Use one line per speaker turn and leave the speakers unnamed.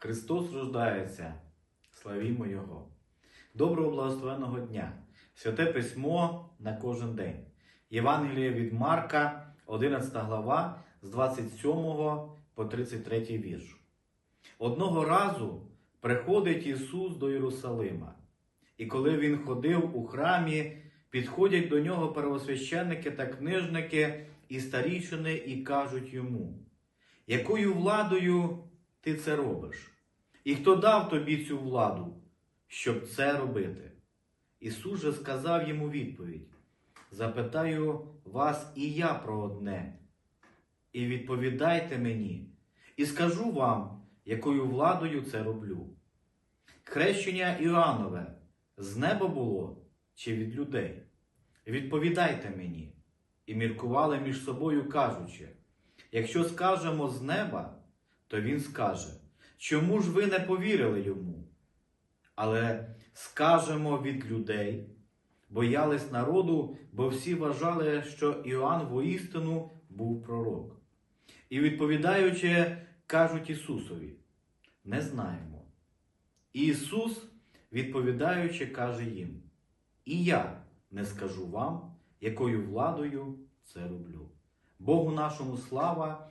Христос рождається, славімо Його. Доброго благословенного дня! Святе письмо на кожен день. Євангеліє від Марка, 11 глава, з 27 по 33 вірш. Одного разу приходить Ісус до Єрусалима, і коли Він ходив у храмі, підходять до нього первосвященники та книжники і старішини і кажуть йому, якою владою ти це робиш? І хто дав тобі цю владу, щоб це робити? Ісус же сказав йому відповідь: Запитаю вас і я про одне, і відповідайте мені, і скажу вам, якою владою це роблю. Хрещення Іоаннове з неба було чи від людей? Відповідайте мені, і міркували між собою, кажучи, якщо скажемо з неба, то він скаже, чому ж ви не повірили йому? Але скажемо від людей, боялись народу, бо всі вважали, що Іоанн воістину був пророк. І відповідаючи, кажуть Ісусові, не знаємо. Ісус, відповідаючи, каже їм, і я не скажу вам, якою владою це роблю. Богу нашому слава